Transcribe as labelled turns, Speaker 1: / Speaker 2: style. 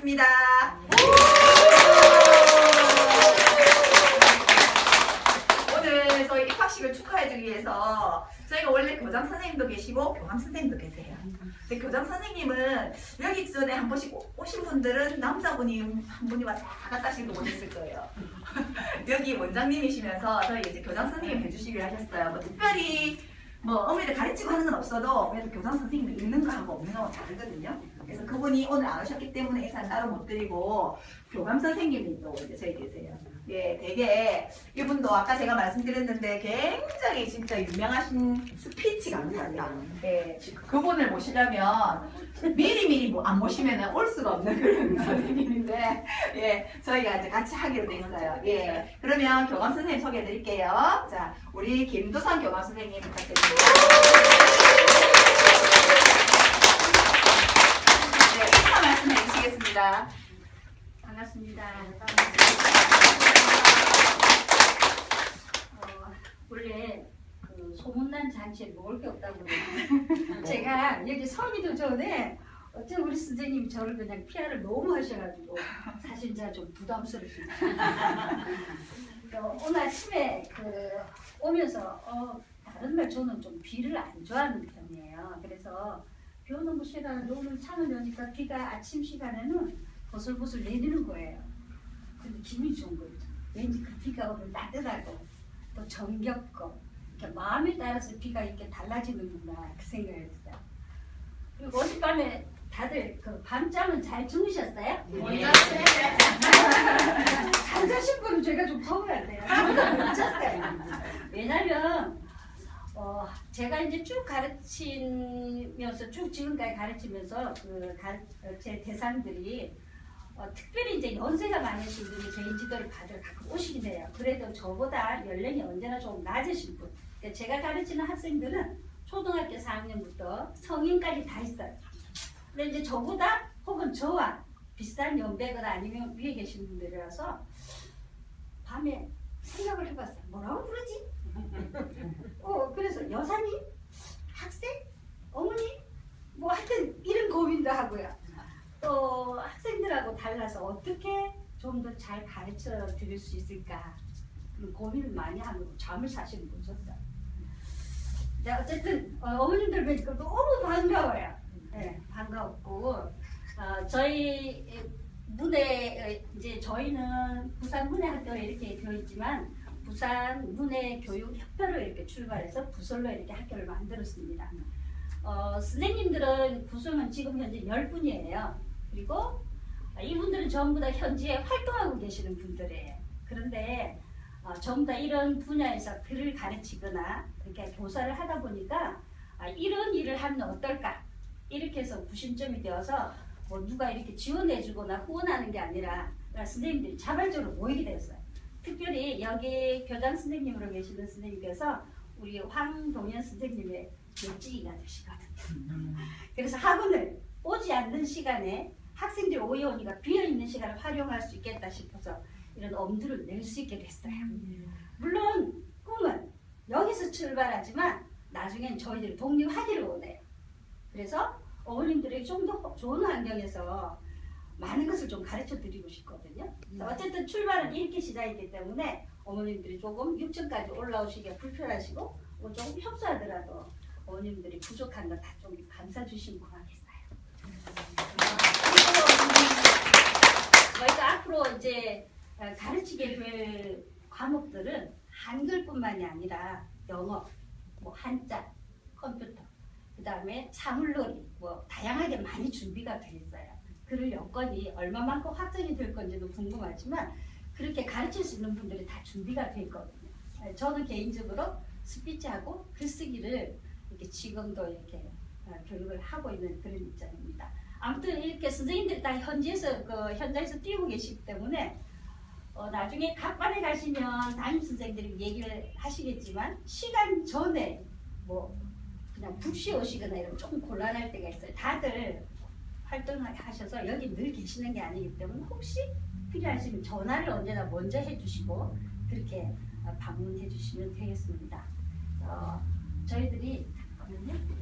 Speaker 1: 하겠습니다. 오늘 저희 입학식을 축하해주기 위해서 저희가 원래 교장 선생님도 계시고 교감 선생님도 계세요. 근데 교장 선생님은 여기 전에 한 번씩 오- 오신 분들은 남자분이 한 분이 왔다 갔다씩도 오셨을 거예요. 여기 원장님이시면서 저희 이제 교장 선생님 해주시기로 하셨어요. 뭐 특별히 뭐 어머니를 가르치고 하는 건 없어도 그래도 교장 선생님은 있는 거하고 없는 거하고 다르거든요. 그래서 그분이 오늘 안 오셨기 때문에 인사를 따로 못 드리고 교감 선생님이 또 이제 저희 계세요. 예, 되게 이분도 아까 제가 말씀드렸는데 굉장히 진짜 유명하신 스피치 강사입니다. 예, 그분을 모시려면 미리 미리 뭐안 모시면 올 수가 없는 그런 선생님인데, 예, 저희가 이제 같이 하기로 돼 있어요. 예, 그러면 교감 선생님 소개해 드릴게요. 자, 우리 김두선 교감 선생님 부탁드립니다. 네, 인사 말씀해 주시겠습니다.
Speaker 2: 반갑습니다. 어, 원래 그 잔치에 먹을 게 없다고 그러는데 제가 여기 서기도 전에 어째 우리 선생님이 저를 그냥 피아를 너무 하셔가지고 사실 제가 좀 부담스럽습니다. 그 오늘 아침에 그 오면서 어, 다른 날 저는 좀 비를 안 좋아하는 편이에요. 그래서 비 오는 거 싫어하는데 오늘 창을 여니까 비가 아침 시간에는 보슬보슬 내리는 거예요. 근데 기분이 좋은 거죠. 왠지 그 비가 오늘 따뜻하고 또 정겹고 마음에 따라서 비가 이렇게 달라지는구나 그 생각을 했어요. 그리고 어젯밤에 다들 그 밤잠은 잘 주무셨어요?
Speaker 1: 네.
Speaker 2: 잘 자신 분은 제가 좀 서운한데요. 저는 못 잤어요. 왜냐면 어, 제가 이제 쭉 가르치면서 쭉 지금까지 가르치면서 그 가르, 어, 제 대상들이 어, 특별히 이제 연세가 많으신 분이 제 인지도를 받으러 가끔 오시긴 해요. 그래도 저보다 연령이 언제나 좀 낮으신 분. 그러니까 제가 가르치는 학생들은 초등학교 4학년부터 성인까지 다 있어요. 근데 이제 저보다 혹은 저와 비슷한 연배거나 아니면 위에 계신 분들이라서 밤에 생각을 해봤어요. 뭐라고 부르지? 어, 그래서 여사님, 학생, 어머니, 뭐 하여튼 이런 고민도 하고요. 또 학생들하고 달라서 어떻게 좀 더 잘 가르쳐 드릴 수 있을까 그런 고민을 많이 하고 잠을 사실 못 잤어요. 네, 어쨌든 어, 어머님들 뵈니까 너무 반가워요. 네, 반가웠고 어, 저희 어, 이제 저희는 부산 문해학교에 이렇게 되어 있지만 부산 문해교육협회로 이렇게 출발해서 부설로 이렇게 학교를 만들었습니다. 어, 선생님들은 구성은 지금 현재 10분이에요. 그리고 이분들은 전부 다 현지에 활동하고 계시는 분들이에요. 그런데 어, 전부 다 이런 분야에서 글을 가르치거나 이렇게 교사를 하다 보니까 아, 이런 일을 하면 어떨까 이렇게 해서 구심점이 되어서 뭐 누가 이렇게 지원해주거나 후원하는 게 아니라 선생님들이 자발적으로 모이게 됐어요. 특별히 여기 교장 선생님으로 계시는 선생님께서 우리 황동현 선생님의 옆지기가 되시거든요. 그래서 학원을 오지 않는 시간에 학생들이 오해 오니까 비어 있는 시간을 활용할 수 있겠다 싶어서 이런 엄두를 낼 수 있게 됐어요. 물론 꿈은 여기서 출발하지만 나중엔 저희들이 독립하기를 원해요. 그래서 어머님들에게 좀 더 좋은 환경에서 많은 것을 좀 가르쳐 드리고 싶거든요. 그래서 어쨌든 출발은 이렇게 시작이기 때문에 어머님들이 조금 6층까지 올라오시기가 불편하시고 뭐 조금 협소하더라도 어머님들이 부족한 거 다 좀 감싸 주시면 고맙겠어요. 그리고 저희가 앞으로 이제 어, 가르치게 될 과목들은 한글뿐만이 아니라 영어, 뭐 한자, 컴퓨터, 그 다음에 사물놀이, 뭐 다양하게 많이 준비가 돼 있어요. 그럴 여건이 얼마만큼 확정이 될 건지도 궁금하지만 그렇게 가르칠 수 있는 분들이 다 준비가 돼 있거든요. 네, 저는 개인적으로 스피치하고 글쓰기를 이렇게 지금도 이렇게 어, 교육을 하고 있는 그런 입장입니다. 아무튼 이렇게 선생님들이 다 현지에서 그 현장에서 뛰고 계시기 때문에 어, 나중에 각 반에 가시면 담임 선생님들이 얘기를 하시겠지만 시간 전에 뭐 그냥 푹 쉬어오시거나 이러면 조금 곤란할 때가 있어요. 다들 활동을 하셔서 여기 늘 계시는 게 아니기 때문에 혹시 필요하시면 전화를 언제나 먼저 해주시고 그렇게 어, 방문해 주시면 되겠습니다. 어, 저희들이 잠깐만요.